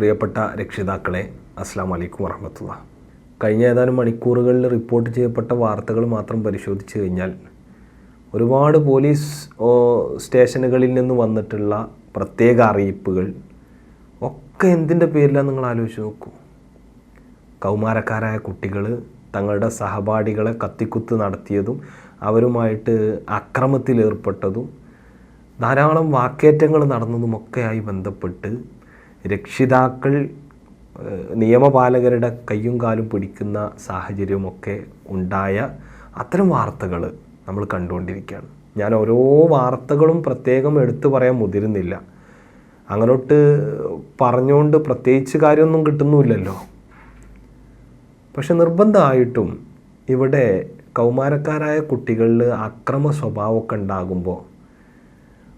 പ്രിയപ്പെട്ട രക്ഷിതാക്കളെ അസ്സാം വലൈക്കും വറഹമത്തുള്ള. കഴിഞ്ഞ ഏതാനും മണിക്കൂറുകളിൽ റിപ്പോർട്ട് ചെയ്യപ്പെട്ട വാർത്തകൾ മാത്രം പരിശോധിച്ച് കഴിഞ്ഞാൽ ഒരുപാട് പോലീസ് സ്റ്റേഷനുകളിൽ നിന്ന് വന്നിട്ടുള്ള പ്രത്യേക അറിയിപ്പുകൾ ഒക്കെ എന്തിന്റെ പേരിലാണ് നിങ്ങൾ ആലോചിച്ച് നോക്കൂ. കൗമാരക്കാരായ കുട്ടികൾ തങ്ങളുടെ സഹപാഠികളെ കത്തിക്കുത്ത് നടത്തിയതും അവരുമായിട്ട് അക്രമത്തിലേർപ്പെട്ടതും ധാരാളം വാക്കേറ്റങ്ങൾ നടന്നതുമൊക്കെയായി ബന്ധപ്പെട്ട് രക്ഷിതാക്കൾ നിയമപാലകരുടെ കയ്യും കാലും പിടിക്കുന്ന സാഹചര്യമൊക്കെ ഉണ്ടായ അത്തരം വാർത്തകൾ നമ്മൾ കണ്ടുകൊണ്ടിരിക്കുകയാണ്. ഞാൻ ഓരോ വാർത്തകളും പ്രത്യേകം എടുത്തു പറയാൻ മുതിരുന്നില്ല. അങ്ങനോട്ട് പറഞ്ഞുകൊണ്ട് പ്രത്യേകിച്ച് കാര്യമൊന്നും കിട്ടുന്നുമില്ലല്ലോ. പക്ഷെ നിർബന്ധമായിട്ടും ഇവിടെ കൗമാരക്കാരായ കുട്ടികളിൽ അക്രമ സ്വഭാവമൊക്കെ ഉണ്ടാകുമ്പോൾ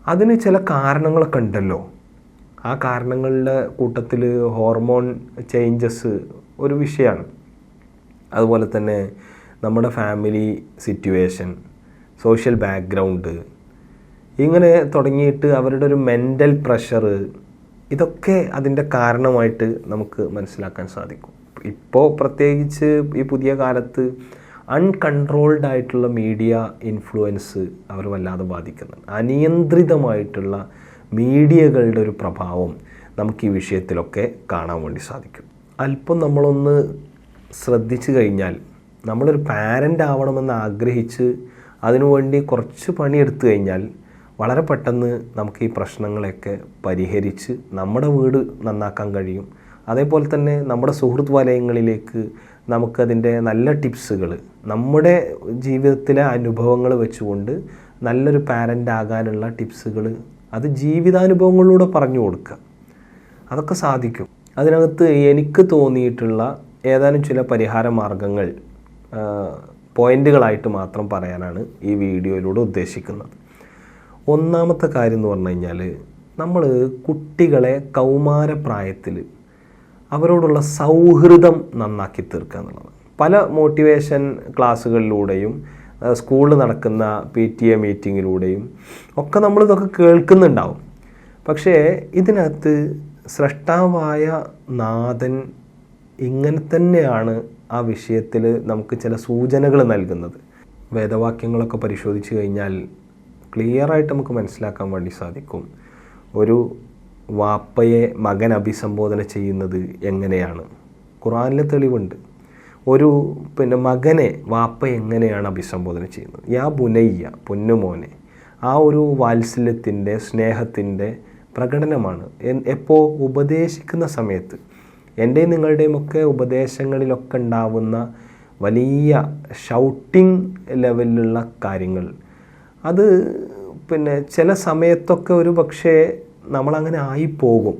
അതിന് ചില കാരണങ്ങളൊക്കെ ഉണ്ടല്ലോ. ആ കാരണങ്ങളുടെ കൂട്ടത്തിൽ ഹോർമോൺ ചേഞ്ചസ് ഒരു വിഷയമാണ്. അതുപോലെ തന്നെ നമ്മുടെ ഫാമിലി സിറ്റുവേഷൻ സോഷ്യൽ ബാക്ക്ഗ്രൗണ്ട് ഇങ്ങനെ തുടങ്ങിയിട്ട് അവരുടെ ഒരു മെന്റൽ പ്രഷർ ഇതൊക്കെ അതിന്റെ കാരണമായിട്ട് നമുക്ക് മനസ്സിലാക്കാൻ സാധിക്കും. ഇപ്പോൾ പ്രത്യേകിച്ച് ഈ പുതിയ കാലത്ത് അൺകൺട്രോൾഡ് ആയിട്ടുള്ള മീഡിയ ഇൻഫ്ലുവൻസ് അവർ വല്ലാതെ ബാധിക്കുന്നുണ്ട്. അനിയന്ത്രിതമായിട്ടുള്ള മീഡിയകളുടെ ഒരു പ്രഭാവം നമുക്ക് ഈ വിഷയത്തിലൊക്കെ കാണാൻ വേണ്ടി സാധിക്കും. അല്പം നമ്മളൊന്ന് ശ്രദ്ധിച്ചു കഴിഞ്ഞാൽ നമ്മളൊരു പാരന്റ് ആവണമെന്ന് ആഗ്രഹിച്ച് അതിനുവേണ്ടി കുറച്ച് പണിയെടുത്തു കഴിഞ്ഞാൽ വളരെ പെട്ടെന്ന് നമുക്ക് ഈ പ്രശ്നങ്ങളെയൊക്കെ പരിഹരിച്ച് നമ്മുടെ വീട് നന്നാക്കാൻ കഴിയും. അതേപോലെ തന്നെ നമ്മുടെ സുഹൃത്ത് വലയങ്ങളിലേക്ക് നമുക്കതിന്റെ നല്ല ടിപ്സുകൾ നമ്മുടെ ജീവിതത്തിലെ അനുഭവങ്ങൾ വെച്ചുകൊണ്ട് നല്ലൊരു പാരന്റ് ആകാനുള്ള ടിപ്സുകൾ അത് ജീവിതാനുഭവങ്ങളിലൂടെ പറഞ്ഞു കൊടുക്കുക. അതൊക്കെ സാധിക്കും. അതിനകത്ത് എനിക്ക് തോന്നിയിട്ടുള്ള ഏതാനും ചില പരിഹാര മാർഗങ്ങൾ പോയിന്റുകളായിട്ട് മാത്രം പറയാനാണ് ഈ വീഡിയോയിലൂടെ ഉദ്ദേശിക്കുന്നത്. ഒന്നാമത്തെ കാര്യം എന്ന് പറഞ്ഞു കഴിഞ്ഞാൽ നമ്മൾ കുട്ടികളെ കൗമാരപ്രായത്തിൽ അവരോടുള്ള സൗഹൃദം നന്നാക്കി തീർക്കുക എന്നുള്ളതാണ്. പല മോട്ടിവേഷൻ ക്ലാസ്സുകളിലൂടെയും സ്കൂളിൽ നടക്കുന്ന പി ടി എ മീറ്റിങ്ങിലൂടെയും ഒക്കെ നമ്മൾ ഇതൊക്കെ കേൾക്കുന്നുണ്ടാവും. പക്ഷേ ഇതിനകത്ത് സ്രഷ്ടാവായ നാഥൻ ഇങ്ങനെ തന്നെയാണ് ആ വിഷയത്തിൽ നമുക്ക് ചില സൂചനകൾ നൽകുന്നത്. വേദവാക്യങ്ങളൊക്കെ പരിശോധിച്ച് കഴിഞ്ഞാൽ ക്ലിയറായിട്ട് നമുക്ക് മനസ്സിലാക്കാൻ വേണ്ടി സാധിക്കും. ഒരു വാപ്പയെ മകൻ അഭിസംബോധന ചെയ്യുന്നത് എങ്ങനെയാണ്? ഖുറാനിലെ തെളിവുണ്ട്. ഒരു പിന്നെ മകനെ വാപ്പ എങ്ങനെയാണ് അഭിസംബോധന ചെയ്യുന്നത്? യാ ബുനയ്യ പൊന്നുമോനെ ആ ഒരു വാത്സല്യത്തിന്റെ സ്നേഹത്തിന്റെ പ്രകടനമാണ്. എപ്പോൾ ഉപദേശിക്കുന്ന സമയത്ത് എന്റെയും നിങ്ങളുടെയും ഒക്കെ ഉപദേശങ്ങളിലൊക്കെ ഉണ്ടാവുന്ന വലിയ ഷൗട്ടിംഗ് ലെവലിലുള്ള കാര്യങ്ങൾ അത് പിന്നെ ചില സമയത്തൊക്കെ ഒരു പക്ഷേ നമ്മളങ്ങനെ ആയിപ്പോകും.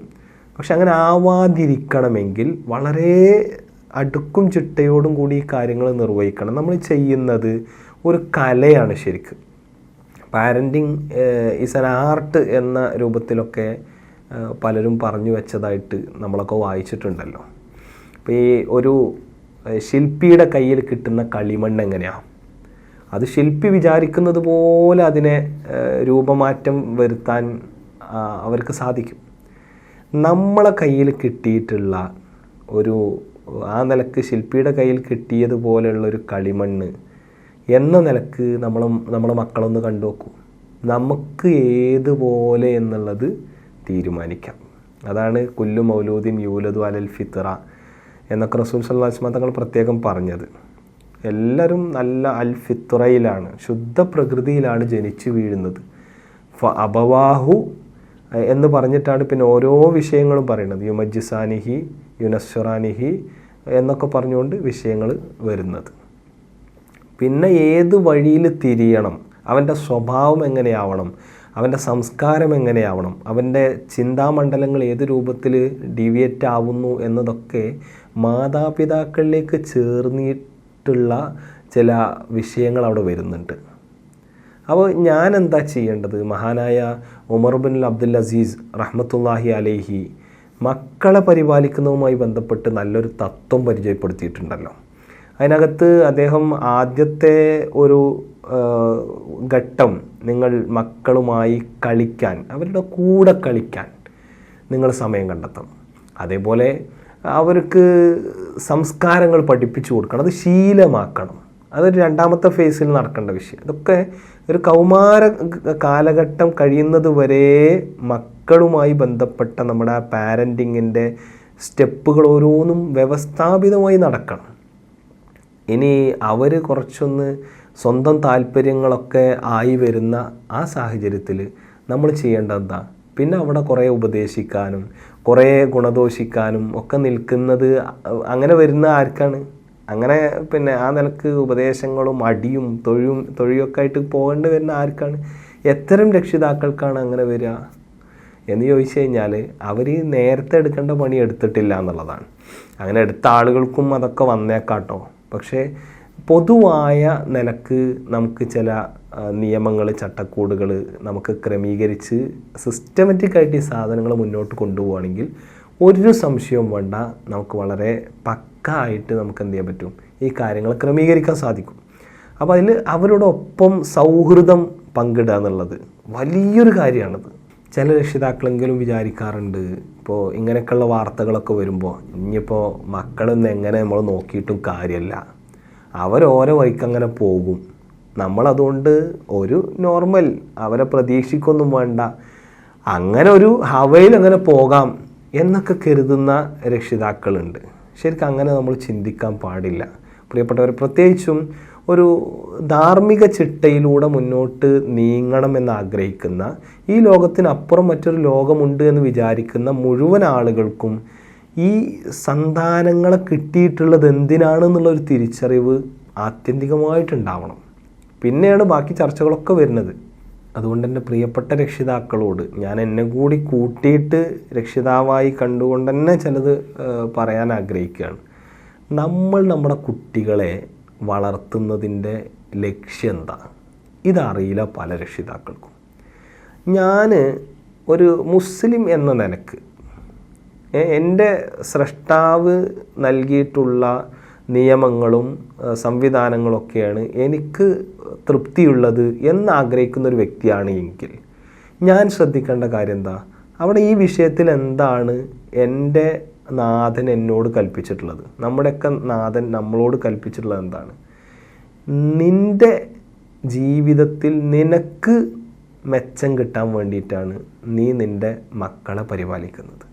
പക്ഷെ അങ്ങനെ ആവാതിരിക്കണമെങ്കിൽ വളരെ അടുക്കും ചിട്ടയോടും കൂടി ഈ കാര്യങ്ങൾ നിർവഹിക്കണം. നമ്മൾ ചെയ്യുന്നത് ഒരു കലയാണ് ശരിക്കും. പാരന്റിങ് ഈസ് ആൻ ആർട്ട് എന്ന രൂപത്തിലൊക്കെ പലരും പറഞ്ഞു വെച്ചതായിട്ട് നമ്മളൊക്കെ വായിച്ചിട്ടുണ്ടല്ലോ. അപ്പോൾ ഈ ഒരു ശില്പിയുടെ കയ്യിൽ കിട്ടുന്ന കളിമണ്ണ് എങ്ങനെയാണ് അത് ശില്പി വിചാരിക്കുന്നത് പോലെ അതിനെ രൂപമാറ്റം വരുത്താൻ അവർക്ക് സാധിക്കും. നമ്മളെ കയ്യിൽ കിട്ടിയിട്ടുള്ള ഒരു ആ നിലയ്ക്ക് ശില്പിയുടെ കയ്യിൽ കിട്ടിയതുപോലെയുള്ളൊരു കളിമണ്ണ് എന്ന നിലയ്ക്ക് നമ്മൾ നമ്മളെ മക്കളൊന്ന് കണ്ടു നോക്കൂ. നമുക്ക് ഏതുപോലെ എന്നുള്ളത് തീരുമാനിക്കാം. അതാണ് കുല്ലു മൗലൂദിൻ യൂലദു അലൽ ഫിത്ര എന്നൊക്കെ റസൂൽ സല്ലാസ്മ തങ്ങൾ പ്രത്യേകം പറഞ്ഞത്. എല്ലാവരും നല്ല അൽ ഫിത്രയിലാണ് ശുദ്ധ പ്രകൃതിയിലാണ് ജനിച്ചു വീഴുന്നത്. ഫ അബവാഹു എന്ന് പറഞ്ഞിട്ടാണ് പിന്നെ ഓരോ വിഷയങ്ങളും പറയുന്നത്. യുമജിസാനിഹി യുനസ്വറാനിഹി എന്നൊക്കെ പറഞ്ഞുകൊണ്ട് വിഷയങ്ങൾ വരുന്നത്. പിന്നെ ഏത് വഴിയിൽ തിരിയണം? അവന്റെ സ്വഭാവം എങ്ങനെയാവണം? അവന്റെ സംസ്കാരം എങ്ങനെയാവണം? അവന്റെ ചിന്താമണ്ഡലങ്ങൾ ഏത് രൂപത്തിൽ ഡീവിയേറ്റ് ആവുന്നു എന്നതൊക്കെ മാതാപിതാക്കളിലേക്ക് ചേർന്നിട്ടുള്ള ചില വിഷയങ്ങൾ അവിടെ വരുന്നുണ്ട്. അപ്പോൾ ഞാൻ എന്താ ചെയ്യേണ്ടത്? മഹാനായ ഉമർ ബിൻ അബ്ദുൽ അസീസ് റഹ്മത്തുല്ലാഹി അലേഹി മക്കളെ പരിപാലിക്കുന്നതുമായി ബന്ധപ്പെട്ട് നല്ലൊരു തത്വം പരിചയപ്പെടുത്തിയിട്ടുണ്ടല്ലോ. അതിനകത്ത് അദ്ദേഹം ആദ്യത്തെ ഒരു ഘട്ടം നിങ്ങൾ മക്കളുമായി കളിക്കാൻ അവരുടെ കൂടെ കളിക്കാൻ നിങ്ങൾ സമയം കണ്ടെത്തണം അതേപോലെ അവർക്ക് സംസ്കാരങ്ങൾ പഠിപ്പിച്ചു കൊടുക്കണം അത് ശീലമാക്കണം. അതൊരു രണ്ടാമത്തെ ഫേസിൽ നടക്കേണ്ട വിഷയം. അതൊക്കെ ഒരു കൗമാര കാലഘട്ടം കഴിയുന്നത് വരെ മക്കളുമായി ബന്ധപ്പെട്ട നമ്മുടെ പാരന്റിങ്ങിന്റെ സ്റ്റെപ്പുകൾ ഓരോന്നും വ്യവസ്ഥാപിതമായി നടക്കണം. ഇനി അവർ കുറച്ചൊന്ന് സ്വന്തം താല്പര്യങ്ങളൊക്കെ ആയി വരുന്ന ആ സാഹചര്യത്തിൽ നമ്മൾ ചെയ്യേണ്ടത് എന്താ? പിന്നെ അവിടെ കുറേ ഉപദേശിക്കാനും കുറേ ഗുണദോഷിക്കാനും ഒക്കെ നിൽക്കുന്നത് അങ്ങനെ വരുന്ന ആർക്കാണ്? അങ്ങനെ പിന്നെ ആ നിലയ്ക്ക് ഉപദേശങ്ങളും അടിയും തൊഴിയും തൊഴിയൊക്കെ ആയിട്ട് പോകേണ്ടി വരുന്ന ആർക്കാണ്? എത്തരം രക്ഷിതാക്കൾക്കാണ് അങ്ങനെ വരിക? എന്ന് ചോദിച്ചു കഴിഞ്ഞാൽ അവർ നേരത്തെ എടുക്കേണ്ട പണി എടുത്തിട്ടില്ല എന്നുള്ളതാണ്. അങ്ങനെ എടുത്ത ആളുകൾക്കും അതൊക്കെ വന്നേക്കാട്ടോ. പക്ഷേ പൊതുവായ നിലയ്ക്ക് നമുക്ക് ചില നിയമങ്ങൾ ചട്ടക്കൂടുകൾ നമുക്ക് ക്രമീകരിച്ച് സിസ്റ്റമാറ്റിക്കായിട്ട് ഈ സാധനങ്ങൾ മുന്നോട്ട് കൊണ്ടുപോവുകയാണെങ്കിൽ ഒരു സംശയവും വേണ്ട. നമുക്ക് വളരെ പക്ക ആയിട്ട് നമുക്ക് എന്ത് ചെയ്യാൻ പറ്റും? ഈ കാര്യങ്ങൾ ക്രമീകരിക്കാൻ സാധിക്കും. അപ്പോൾ അതിൽ അവരോടൊപ്പം സൗഹൃദം പങ്കിടുക എന്നുള്ളത് വലിയൊരു കാര്യമാണത്. ചില രക്ഷിതാക്കളെങ്കിലും വിചാരിക്കാറുണ്ട് ഇപ്പോൾ ഇങ്ങനെയൊക്കെയുള്ള വാർത്തകളൊക്കെ വരുമ്പോൾ ഇനിയിപ്പോൾ മക്കളൊന്നും എങ്ങനെ നമ്മൾ നോക്കിയിട്ടും കാര്യമല്ല അവരോരോ വഴിക്ക് അങ്ങനെ പോകും. നമ്മളതുകൊണ്ട് ഒരു നോർമൽ അവരെ പ്രതീക്ഷിക്കൊന്നും വേണ്ട. അങ്ങനെ ഒരു ഹവയിൽ അങ്ങനെ പോകാം എന്നൊക്കെ കരുതുന്ന രക്ഷിതാക്കളുണ്ട്. ശരിക്കും അങ്ങനെ നമ്മൾ ചിന്തിക്കാൻ പാടില്ല. പ്രിയപ്പെട്ടവർ പ്രത്യേകിച്ചും ഒരു ധാർമ്മിക ചിട്ടയിലൂടെ മുന്നോട്ട് നീങ്ങണം എന്ന് ആഗ്രഹിക്കുന്ന ഈ ലോകത്തിനപ്പുറം മറ്റൊരു ലോകമുണ്ട് എന്ന് വിചാരിക്കുന്ന മുഴുവൻ ആളുകൾക്കും ഈ സന്താനങ്ങളെ കിട്ടിയിട്ടുള്ളത് എന്തിനാണെന്നുള്ളൊരു തിരിച്ചറിവ് ആത്യന്തികമായിട്ടുണ്ടാവണം. പിന്നെയാണ് ബാക്കി ചർച്ചകളൊക്കെ വരുന്നത്. അതുകൊണ്ട് എന്റെ പ്രിയപ്പെട്ട രക്ഷിതാക്കളോട് ഞാൻ എന്നെ കൂടി കൂട്ടിയിട്ട് രക്ഷിതാവായി കണ്ടുകൊണ്ട് തന്നെ ചിലത് പറയാൻ ആഗ്രഹിക്കുകയാണ്. നമ്മൾ നമ്മുടെ കുട്ടികളെ വളർത്തുന്നതിന്റെ ലക്ഷ്യം എന്താ? ഇതറിയില്ല പല രക്ഷിതാക്കൾക്കും. ഞാൻ ഒരു മുസ്ലിം എന്ന നിലയ്ക്ക് എന്റെ സ്രഷ്ടാവ് നൽകിയിട്ടുള്ള നിയമങ്ങളും സംവിധാനങ്ങളൊക്കെയാണ് എനിക്ക് തൃപ്തിയുള്ളത് എന്നാഗ്രഹിക്കുന്ന ഒരു വ്യക്തിയാണ് എങ്കിൽ. ഞാൻ ശ്രദ്ധിക്കേണ്ട കാര്യം എന്താ? അവിടെ ഈ വിഷയത്തിൽ എന്താണ് എന്റെ നാഥൻ എന്നോട് കൽപ്പിച്ചിട്ടുള്ളത്? നമ്മുടെയൊക്കെ നാഥൻ നമ്മളോട് കൽപ്പിച്ചിട്ടുള്ളത് എന്താണ്? നിന്റെ ജീവിതത്തിൽ നിനക്ക് മെച്ചം കിട്ടാൻ വേണ്ടിയിട്ടാണ് നീ നിന്റെ മക്കളെ പരിപാലിക്കുന്നത്.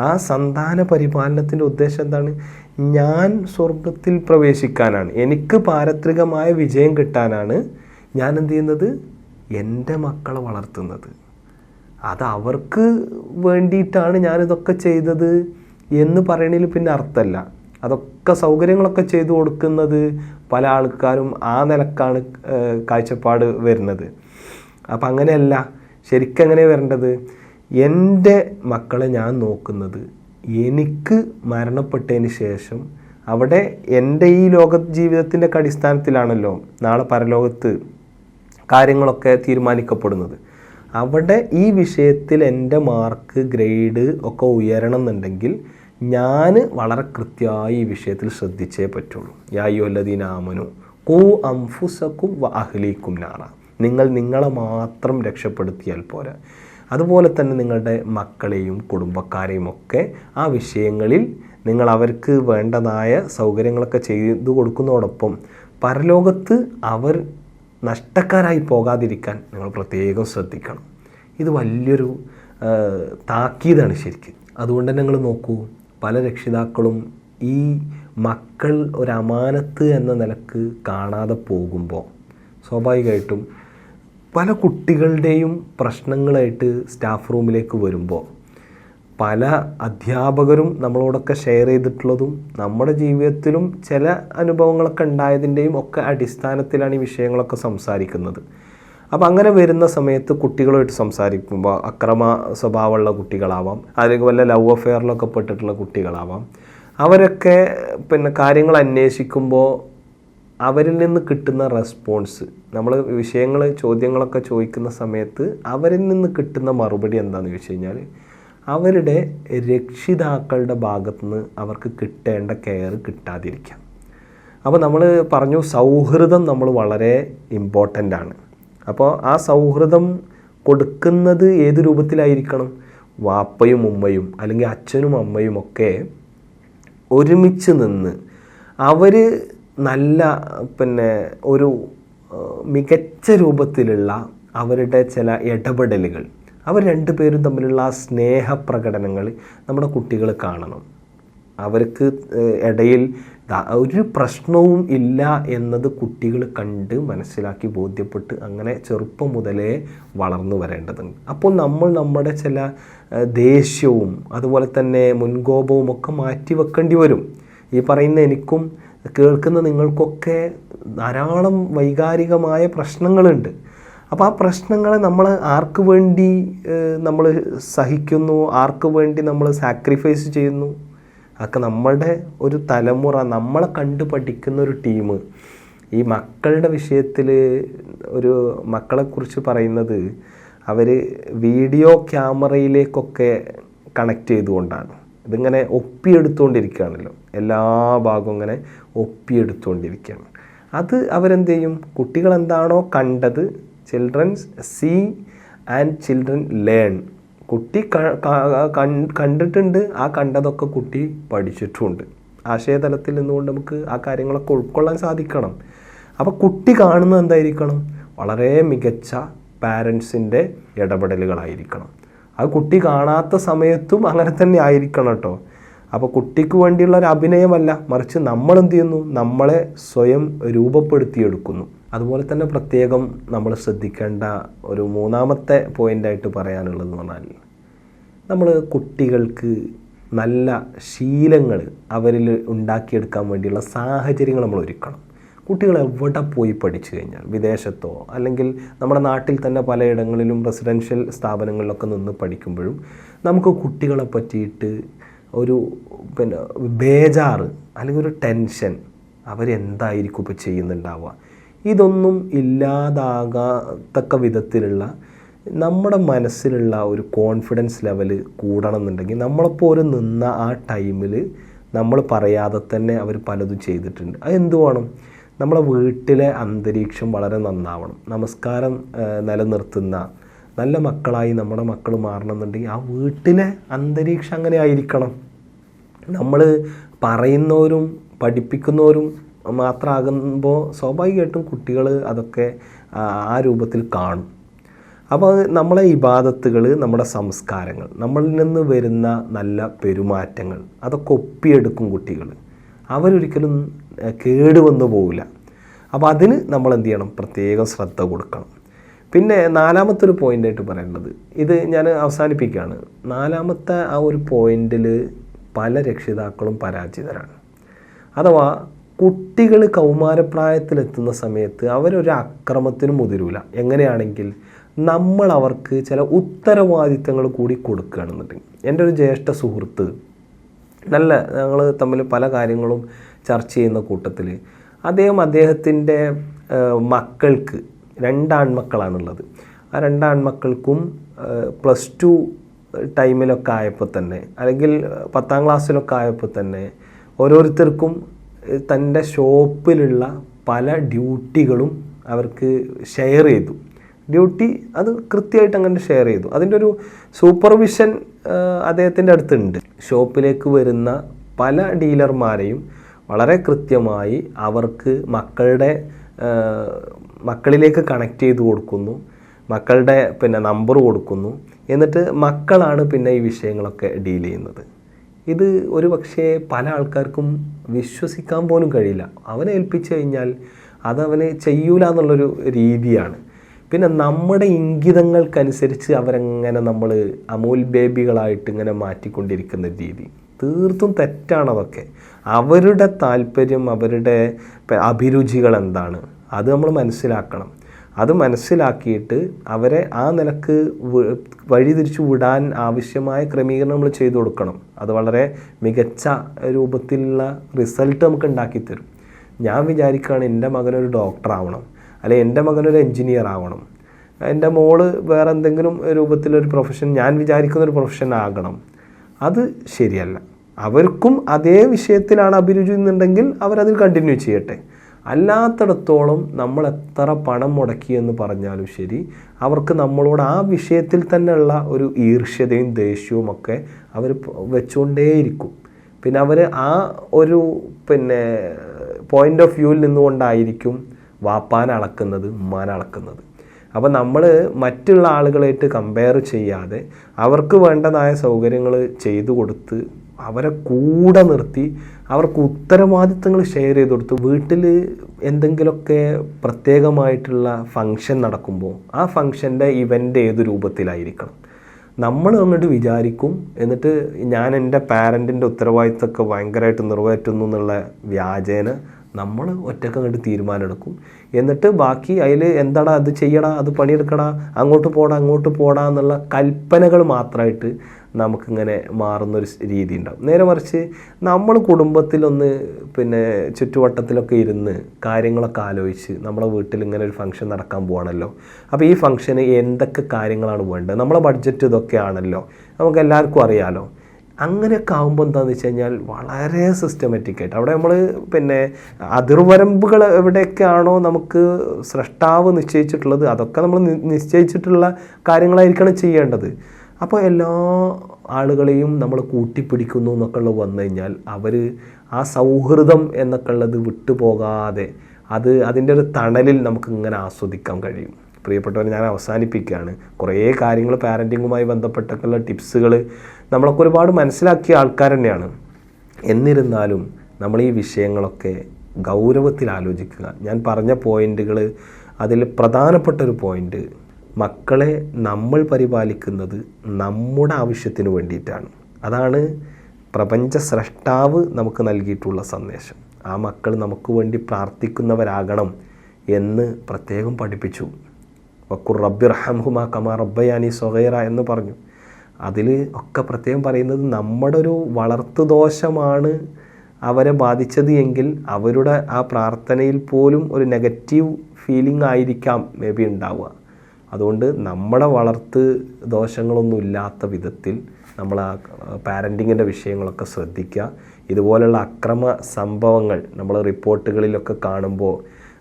ആ സന്താന പരിപാലനത്തിന്റെ ഉദ്ദേശം എന്താണ്? ഞാൻ സ്വർഗത്തിൽ പ്രവേശിക്കാനാണ്. എനിക്ക് പാരത്രികമായ വിജയം കിട്ടാനാണ് ഞാൻ എന്ത് ചെയ്യുന്നത്? എന്റെ മക്കളെ വളർത്തുന്നത്. അത് അവർക്ക് വേണ്ടിയിട്ടാണ് ഞാനിതൊക്കെ ചെയ്തത് എന്ന് പറയണതിൽ പിന്നെ അർത്ഥമല്ല. അതൊക്കെ സൗകര്യങ്ങളൊക്കെ ചെയ്തു കൊടുക്കുന്നത് പല ആൾക്കാരും ആ നിലക്കാണ് കാഴ്ചപ്പാട് വരുന്നത്. അപ്പം അങ്ങനെയല്ല. ശരിക്കും അങ്ങനെ വരേണ്ടത് എന്റെ മക്കളെ ഞാൻ നോക്കുന്നത് എനിക്ക് മരണപ്പെട്ടതിന് ശേഷം അവിടെ എന്റെ ഈ ലോക ജീവിതത്തിന്റെ അടിസ്ഥാനത്തിലാണല്ലോ നാളെ പരലോകത്ത് കാര്യങ്ങളൊക്കെ തീരുമാനിക്കപ്പെടുന്നത്. അവിടെ ഈ വിഷയത്തിൽ എന്റെ മാർക്ക് ഗ്രേഡ് ഒക്കെ ഉയരണം എന്നുണ്ടെങ്കിൽ ഞാൻ വളരെ കൃത്യമായി ഈ വിഷയത്തിൽ ശ്രദ്ധിച്ചേ പറ്റുള്ളൂ. യായുവല്ലദീനാമനു കൂ അംഫുസക്കും അഹ്ലീക്കും നാറ. നിങ്ങൾ നിങ്ങളെ മാത്രം രക്ഷപ്പെടുത്തിയാൽ പോരാ. അതുപോലെ തന്നെ നിങ്ങളുടെ മക്കളെയും കുടുംബക്കാരെയും ഒക്കെ ആ വിഷയങ്ങളിൽ നിങ്ങൾ അവർക്ക് വേണ്ടതായ സൗകര്യങ്ങളൊക്കെ ചെയ്തു കൊടുക്കുന്നതോടൊപ്പം പരലോകത്ത് അവർ നഷ്ടക്കാരായി പോകാതിരിക്കാൻ നിങ്ങൾ പ്രത്യേകം ശ്രദ്ധിക്കണം. ഇത് വലിയൊരു താക്കീതാണ് ശരിക്കും. അതുകൊണ്ട് തന്നെ നിങ്ങൾ നോക്കൂ പല രക്ഷിതാക്കളും ഈ മക്കൾ ഒരു അമാനത്ത് എന്ന നിലയ്ക്ക് കാണാതെ പോകുമ്പോൾ സ്വാഭാവികമായിട്ടും പല കുട്ടികളുടെയും പ്രശ്നങ്ങളായിട്ട് സ്റ്റാഫ് റൂമിലേക്ക് വരുമ്പോൾ പല അധ്യാപകരും നമ്മളോടൊക്കെ ഷെയർ ചെയ്തിട്ടുള്ളതും നമ്മുടെ ജീവിതത്തിലും ചില അനുഭവങ്ങളൊക്കെ ഉണ്ടായതിന്റെയും ഒക്കെ അടിസ്ഥാനത്തിലാണ് ഈ വിഷയങ്ങളൊക്കെ സംസാരിക്കുന്നത്. അപ്പോൾ അങ്ങനെ വരുന്ന സമയത്ത് കുട്ടികളുമായിട്ട് സംസാരിക്കുമ്പോൾ അക്രമ സ്വഭാവമുള്ള കുട്ടികളാവാം അല്ലെങ്കിൽ വല്ല ലവ് അഫെയറിലൊക്കെ പെട്ടിട്ടുള്ള കുട്ടികളാവാം. അവരൊക്കെ പിന്നെ കാര്യങ്ങൾ അന്വേഷിക്കുമ്പോൾ അവരിൽ നിന്ന് കിട്ടുന്ന റെസ്പോൺസ് നമ്മൾ വിഷയങ്ങൾ ചോദ്യങ്ങളൊക്കെ ചോദിക്കുന്ന സമയത്ത് അവരിൽ നിന്ന് കിട്ടുന്ന മറുപടി എന്താണെന്ന് ചോദിച്ചു കഴിഞ്ഞാൽ അവരുടെ രക്ഷിതാക്കളുടെ ഭാഗത്തുനിന്ന് അവർക്ക് കിട്ടേണ്ട കെയർ കിട്ടാതിരിക്കാം. അപ്പോൾ നമ്മൾ പറഞ്ഞു സൗഹൃദം നമ്മൾ വളരെ ഇമ്പോർട്ടന്റ് ആണ്. അപ്പോൾ ആ സൗഹൃദം കൊടുക്കുന്നത് ഏത് രൂപത്തിലായിരിക്കണം? വാപ്പയും ഉമ്മയും അല്ലെങ്കിൽ അച്ഛനും അമ്മയും ഒക്കെ ഒരുമിച്ച് നിന്ന് അവർ നല്ല പിന്നെ ഒരു മികച്ച രൂപത്തിലുള്ള അവരുടെ ചില ഇടപെടലുകൾ. അവർ രണ്ടുപേരും തമ്മിലുള്ള ആ സ്നേഹപ്രകടനങ്ങൾ നമ്മുടെ കുട്ടികൾ കാണണം. അവർക്ക് ഇടയിൽ ഒരു പ്രശ്നവും ഇല്ല എന്നത് കുട്ടികൾ കണ്ട് മനസ്സിലാക്കി ബോധ്യപ്പെട്ട് അങ്ങനെ ചെറുപ്പം മുതലേ വളർന്നു വരേണ്ടതുണ്ട്. അപ്പോൾ നമ്മൾ നമ്മുടെ ചില ദേഷ്യവും അതുപോലെ തന്നെ മുൻകോപവും ഒക്കെ മാറ്റി വെക്കേണ്ടി വരും. ഈ പറയുന്ന എനിക്കും കേൾക്കുന്ന നിങ്ങൾക്കൊക്കെ ധാരാളം വൈകാരികമായ പ്രശ്നങ്ങളുണ്ട്. അപ്പോൾ ആ പ്രശ്നങ്ങളെ നമ്മൾ ആർക്ക് വേണ്ടി നമ്മൾ സഹിക്കുന്നു? ആർക്ക് വേണ്ടി നമ്മൾ സാക്രിഫൈസ് ചെയ്യുന്നു? അതൊക്കെ നമ്മളുടെ ഒരു തലമുറ നമ്മളെ കണ്ടു പഠിക്കുന്ന ഒരു ടീം. ഈ മക്കളുടെ വിഷയത്തിൽ ഒരു മക്കളെക്കുറിച്ച് പറയുന്നത് അവർ വീഡിയോ ക്യാമറയിലേക്കൊക്കെ കണക്ട് ചെയ്തുകൊണ്ടാണ്. ഇതിങ്ങനെ ഒപ്പിയെടുത്തുകൊണ്ടിരിക്കുകയാണല്ലോ എല്ലാ ഭാഗവും ഇങ്ങനെ ഒപ്പിയെടുത്തുകൊണ്ടിരിക്കുകയാണ് അത് അവരെന്ത് ചെയ്യും കുട്ടികൾ എന്താണോ കണ്ടത് children's see and children learn കുട്ടി കണ്ടിട്ടുണ്ട്. ആ കണ്ടതൊക്കെ കുട്ടി പഠിച്ചിട്ടുമുണ്ട് ആശയതലത്തിൽ നിന്നുകൊണ്ട് നമുക്ക് ആ കാര്യങ്ങളൊക്കെ ഉൾക്കൊള്ളാൻ സാധിക്കണം. അപ്പോൾ കുട്ടി കാണുന്നത് എന്തായിരിക്കണം? വളരെ മികച്ച പാരൻസിന്റെ ഇടപെടലുകളായിരിക്കണം. അത് കുട്ടി കാണാത്ത സമയത്തും അങ്ങനെ തന്നെ ആയിരിക്കണം കേട്ടോ. അപ്പോൾ കുട്ടിക്ക് വേണ്ടിയുള്ള ഒരു അഭിനയമല്ല മറിച്ച് നമ്മൾ എന്ത് ചെയ്യുന്നു? നമ്മളെ സ്വയം രൂപപ്പെടുത്തിയെടുക്കുന്നു. അതുപോലെ തന്നെ പ്രത്യേകം നമ്മൾ ശ്രദ്ധിക്കേണ്ട ഒരു മൂന്നാമത്തെ പോയിന്റായിട്ട് പറയാനുള്ളത് എന്ന് പറഞ്ഞാൽ നമ്മൾ കുട്ടികൾക്ക് നല്ല ശീലങ്ങൾ അവരിൽ ഉണ്ടാക്കിയെടുക്കാൻ വേണ്ടിയുള്ള സാഹചര്യങ്ങൾ നമ്മൾ ഒരുക്കണം. കുട്ടികൾ എവിടെ പോയി പഠിച്ചു കഴിഞ്ഞാൽ? വിദേശത്തോ? അല്ലെങ്കിൽ നമ്മുടെ നാട്ടിൽ തന്നെ പലയിടങ്ങളിലും റെസിഡൻഷ്യൽ സ്ഥാപനങ്ങളിലൊക്കെ നിന്ന് പഠിക്കുമ്പോഴും നമുക്ക് കുട്ടികളെ പറ്റിയിട്ട് ഒരു പിന്നെ ബേജാറ് അല്ലെങ്കിൽ ഒരു ടെൻഷൻ അവരെന്തായിരിക്കും ഇപ്പോൾ ചെയ്യുന്നുണ്ടാവുക? ഇതൊന്നും ഇല്ലാതാകത്തക്ക വിധത്തിലുള്ള നമ്മുടെ മനസ്സിലുള്ള ഒരു കോൺഫിഡൻസ് ലെവൽ കൂടണം എന്നുണ്ടെങ്കിൽ നമ്മളപ്പോൾ ഒരു നിന്ന ആ ടൈമിൽ നമ്മൾ പറയാതെ തന്നെ അവർ പലതും ചെയ്തിട്ടുണ്ട്. അത് എന്തു വേണം? നമ്മളെ വീട്ടിലെ അന്തരീക്ഷം വളരെ നന്നാവണം. നമസ്കാരം നിലനിർത്തുന്ന നല്ല മക്കളായി നമ്മുടെ മക്കൾ മാറണമെന്നുണ്ടെങ്കിൽ ആ വീട്ടിലെ അന്തരീക്ഷം അങ്ങനെ ആയിരിക്കണം. നമ്മൾ പറയുന്നവരും പഠിപ്പിക്കുന്നവരും മാത്രമാകുമ്പോൾ സ്വാഭാവികമായിട്ടും കുട്ടികൾ അതൊക്കെ ആ രൂപത്തിൽ കാണും. അപ്പോൾ നമ്മളെ ഇബാദത്തുകൾ നമ്മുടെ സംസ്കാരങ്ങൾ നമ്മളിൽ നിന്ന് വരുന്ന നല്ല പെരുമാറ്റങ്ങൾ അതൊക്കെ ഒപ്പിയെടുക്കും കുട്ടികൾ അവരൊരിക്കലും കേടുവന്നു പോവില്ല. അപ്പോൾ അതിന് നമ്മൾ എന്ത് ചെയ്യണം? പ്രത്യേകം ശ്രദ്ധ കൊടുക്കണം. പിന്നെ നാലാമത്തെ ഒരു പോയിന്റായിട്ട് പറയേണ്ടത് ഇത് ഞാൻ അവസാനിപ്പിക്കുകയാണ്. നാലാമത്തെ ആ ഒരു പോയിന്റിൽ പല രക്ഷിതാക്കളും പരാജിതരാണ്. അഥവാ കുട്ടികൾ കൗമാരപ്രായത്തിലെത്തുന്ന സമയത്ത് അവരൊരു അക്രമത്തിനും മുതിരൂല. എങ്ങനെയാണെങ്കിൽ നമ്മൾ അവർക്ക് ചില ഉത്തരവാദിത്തങ്ങൾ കൂടി കൊടുക്കുകയാണെന്നുണ്ടെങ്കിൽ. എന്റെ ഒരു ജ്യേഷ്ഠ സുഹൃത്ത് നല്ല ഞങ്ങൾ തമ്മിൽ പല കാര്യങ്ങളും ചർച്ച ചെയ്യുന്ന കൂട്ടത്തിൽ അദ്ദേഹം അദ്ദേഹത്തിന്റെ മക്കൾക്ക് രണ്ടാൺമക്കളാണുള്ളത്. ആ രണ്ടാൺമക്കൾക്കും പ്ലസ് ടു ടൈമിലൊക്കെ ആയപ്പോൾ തന്നെ അല്ലെങ്കിൽ പത്താം ക്ലാസ്സിലൊക്കെ ആയപ്പോൾ തന്നെ ഓരോരുത്തർക്കും തന്റെ ഷോപ്പിലുള്ള പല ഡ്യൂട്ടികളും അവർക്ക് ഷെയർ ചെയ്തു. ഡ്യൂട്ടി അത് കൃത്യമായിട്ട് അങ്ങനെ ഷെയർ ചെയ്തു. അതിന്റെ ഒരു സൂപ്പർവിഷൻ അദ്ദേഹത്തിന്റെ അടുത്തുണ്ട്. ഷോപ്പിലേക്ക് വരുന്ന പല ഡീലർമാരെയും വളരെ കൃത്യമായി അവർക്ക് മക്കളുടെ മക്കളിലേക്ക് കണക്ട് ചെയ്ത് കൊടുക്കുന്നു. മക്കളുടെ പിന്നെ നമ്പർ കൊടുക്കുന്നു. എന്നിട്ട് മക്കളാണ് പിന്നെ ഈ വിഷയങ്ങളൊക്കെ ഡീൽ ചെയ്യുന്നത്. ഇത് ഒരു പക്ഷേ പല ആൾക്കാർക്കും വിശ്വസിക്കാൻ പോലും കഴിയില്ല. അവനെ ഏൽപ്പിച്ചു കഴിഞ്ഞാൽ അതവന് ചെയ്യൂല എന്നുള്ളൊരു രീതിയാണ്. പിന്നെ നമ്മുടെ ഇംഗിതങ്ങൾക്കനുസരിച്ച് അവരെങ്ങനെ നമ്മൾ അമൂൽ ബേബികളായിട്ട് ഇങ്ങനെ മാറ്റിക്കൊണ്ടിരിക്കുന്ന രീതി. തീർത്തും തെറ്റാണ് അതൊക്കെ. അവരുടെ താല്പര്യം അവരുടെ അഭിരുചികൾ എന്താണ്? അത് നമ്മൾ മനസ്സിലാക്കണം. അത് മനസ്സിലാക്കിയിട്ട് അവരെ ആ നിലയ്ക്ക് വഴിതിരിച്ചു വിടാൻ ആവശ്യമായ ക്രമീകരണം നമ്മൾ ചെയ്തു കൊടുക്കണം. അത് വളരെ മികച്ച രൂപത്തിലുള്ള റിസൾട്ട് നമുക്ക് ഉണ്ടാക്കി തരും ഞാൻ വിചാരിക്കുകയാണ് എന്റെ മകനൊരു ഡോക്ടർ ആവണം അല്ലെങ്കിൽ എന്റെ മകനൊരു എൻജിനീയർ ആവണം. എന്റെ മോൾ വേറെ എന്തെങ്കിലും രൂപത്തിലൊരു പ്രൊഫഷൻ ഞാൻ വിചാരിക്കുന്ന ഒരു പ്രൊഫഷൻ ആകണം. അത് ശരിയല്ല. അവർക്കും അതേ വിഷയത്തിലാണ് അഭിരുചി എന്നുണ്ടെങ്കിൽ അവരതിൽ കണ്ടിന്യൂ ചെയ്യട്ടെ. അല്ലാത്തിടത്തോളം നമ്മൾ എത്ര പണം മുടക്കി എന്ന് പറഞ്ഞാലും ശരി അവർക്ക് നമ്മളോട് ആ വിഷയത്തിൽ തന്നെയുള്ള ഒരു ഈർഷ്യതയും ദേഷ്യവും ഒക്കെ അവർ വെച്ചുകൊണ്ടേയിരിക്കും പിന്നെ അവർ ആ ഒരു പിന്നെ പോയിന്റ് ഓഫ് വ്യൂവിൽ നിന്നുകൊണ്ടായിരിക്കും വാപ്പാനെ അളക്കുന്നത് ഉമ്മാൻ അളക്കുന്നത്. അപ്പോൾ നമ്മൾ മറ്റുള്ള ആളുകളായിട്ട് കമ്പയർ ചെയ്യാതെ അവർക്ക് വേണ്ടതായ സൗകര്യങ്ങൾ ചെയ്തു കൊടുത്ത് അവരെ കൂടെ നിർത്തി അവർക്ക് ഉത്തരവാദിത്തങ്ങൾ ഷെയർ ചെയ്ത് കൊടുത്ത് വീട്ടിൽ എന്തെങ്കിലുമൊക്കെ പ്രത്യേകമായിട്ടുള്ള ഫങ്ഷൻ നടക്കുമ്പോൾ ആ ഫങ്ഷന്റെ ഇവന്റ് ഏത് രൂപത്തിലായിരിക്കണം? നമ്മൾ അങ്ങോട്ട് വിചാരിക്കും എന്നിട്ട് ഞാൻ എന്റെ പാരന്റിന്റെ ഉത്തരവാദിത്തമൊക്കെ ഭയങ്കരമായിട്ട് നിറവേറ്റുന്നു എന്നുള്ള വ്യാജേന നമ്മൾ ഒറ്റയ്ക്ക് അങ്ങോട്ട് തീരുമാനമെടുക്കും. എന്നിട്ട് ബാക്കി അതിൽ എന്താടാ അത് ചെയ്യടാ അത് പണിയെടുക്കടാ അങ്ങോട്ട് പോടാ അങ്ങോട്ട് പോടാ എന്നുള്ള കൽപ്പനകൾ മാത്രമായിട്ട് നമുക്കിങ്ങനെ മാറുന്നൊരു രീതി ഉണ്ടാവും നേരെ മറിച്ച് നമ്മൾ കുടുംബത്തിലൊന്ന് പിന്നെ ചുറ്റുവട്ടത്തിലൊക്കെ ഇരുന്ന് കാര്യങ്ങളൊക്കെ ആലോചിച്ച് നമ്മളെ വീട്ടിൽ ഇങ്ങനെ ഒരു ഫംഗ്ഷൻ നടക്കാൻ പോകണമല്ലോ അപ്പോൾ ഈ ഫംഗ്ഷന് എന്തൊക്കെ കാര്യങ്ങളാണ് വേണ്ടത്? നമ്മളെ ബഡ്ജറ്റ് ഇതൊക്കെയാണല്ലോ. നമുക്ക് എല്ലാവർക്കും അറിയാലോ. അങ്ങനെയൊക്കെ ആകുമ്പോൾ എന്താണെന്ന് വെച്ച് കഴിഞ്ഞാൽ വളരെ സിസ്റ്റമാറ്റിക് ആയിട്ട്. അവിടെ നമ്മൾ പിന്നെ അതിർവരമ്പുകൾ എവിടെയൊക്കെയാണോ നമുക്ക് സൃഷ്ടാവ് നിശ്ചയിച്ചിട്ടുള്ളത് അതൊക്കെ നമ്മൾ നിശ്ചയിച്ചിട്ടുള്ള കാര്യങ്ങളായിരിക്കണം ചെയ്യേണ്ടത്. അപ്പോൾ എല്ലാ ആളുകളെയും നമ്മൾ കൂട്ടിപ്പിടിക്കുന്നു എന്നൊക്കെ ഉള്ളത് വന്നു കഴിഞ്ഞാൽ അവർ ആ സൗഹൃദം എന്നൊക്കെ ഉള്ളത് വിട്ടുപോകാതെ അത് അതിന്റെ ഒരു തണലിൽ നമുക്ക് ഇങ്ങനെ ആസ്വദിക്കാൻ കഴിയും. പ്രിയപ്പെട്ടവർ ഞാൻ അവസാനിപ്പിക്കുകയാണ്. കുറേ കാര്യങ്ങൾ പാരന്റിങ്ങുമായി ബന്ധപ്പെട്ടൊക്കെയുള്ള ടിപ്സുകൾ നമ്മളൊക്കെ ഒരുപാട് മനസ്സിലാക്കിയ ആൾക്കാർ തന്നെയാണ്. എന്നിരുന്നാലും നമ്മൾ ഈ വിഷയങ്ങളൊക്കെ ഗൗരവത്തിൽ ആലോചിക്കുക. ഞാൻ പറഞ്ഞ പോയിന്റുകൾ അതിൽ പ്രധാനപ്പെട്ട ഒരു പോയിന്റ് മക്കളെ നമ്മൾ പരിപാലിക്കുന്നത് നമ്മുടെ ആവശ്യത്തിന് വേണ്ടിയിട്ടാണ്. അതാണ് പ്രപഞ്ച സ്രഷ്ടാവ് നമുക്ക് നൽകിയിട്ടുള്ള സന്ദേശം. ആ മക്കൾ നമുക്ക് വേണ്ടി പ്രാർത്ഥിക്കുന്നവരാകണം എന്ന് പ്രത്യേകം പഠിപ്പിച്ചു. വക്കുർ റബ്ബിർ ഹംഹുമ കമാ റബ്ബയാനി സൊഹൈറ എന്ന് പറഞ്ഞു. അതിൽ ഒക്കെ പ്രത്യേകം പറയുന്നത് നമ്മുടെ ഒരു വളർത്തു ദോഷമാണ് അവരെ ബാധിച്ചത് എങ്കിൽ അവരുടെ ആ പ്രാർത്ഥനയിൽ പോലും ഒരു നെഗറ്റീവ് ഫീലിംഗ് ആയിരിക്കാം മേ ബി ഉണ്ടാവുക. അതുകൊണ്ട് നമ്മുടെ വളർത്ത് ദോഷങ്ങളൊന്നും ഇല്ലാത്ത വിധത്തിൽ നമ്മൾ ആ പാരന്റിങ്ങിന്റെ വിഷയങ്ങളൊക്കെ ശ്രദ്ധിക്കുക. ഇതുപോലുള്ള അക്രമ സംഭവങ്ങൾ നമ്മൾ റിപ്പോർട്ടുകളിലൊക്കെ കാണുമ്പോൾ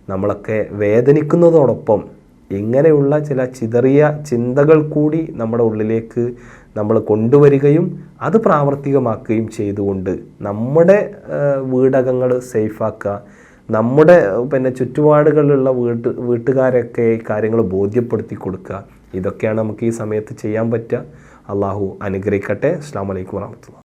നമ്മളൊക്കെ വേദനിക്കുന്നതോടൊപ്പം ഇങ്ങനെയുള്ള ചില ചിതറിയ ചിന്തകൾ കൂടി നമ്മുടെ ഉള്ളിലേക്ക് നമ്മൾ കൊണ്ടുവരികയും അത് പ്രാവർത്തികമാക്കുകയും ചെയ്തുകൊണ്ട് നമ്മുടെ വീടകങ്ങൾ സേഫാക്കുക നമ്മുടെ പിന്നെ ചുറ്റുപാടുകളിലുള്ള വീട്ട് വീട്ടുകാരൊക്കെ കാര്യങ്ങൾ ബോധ്യപ്പെടുത്തി കൊടുക്കുക. ഇതൊക്കെയാണ് നമുക്ക് ഈ സമയത്ത് ചെയ്യാൻ പറ്റുക. അള്ളാഹു അനുഗ്രഹിക്കട്ടെ. അസ്സാം വലൈക്കും വാഹമത്തുള്ള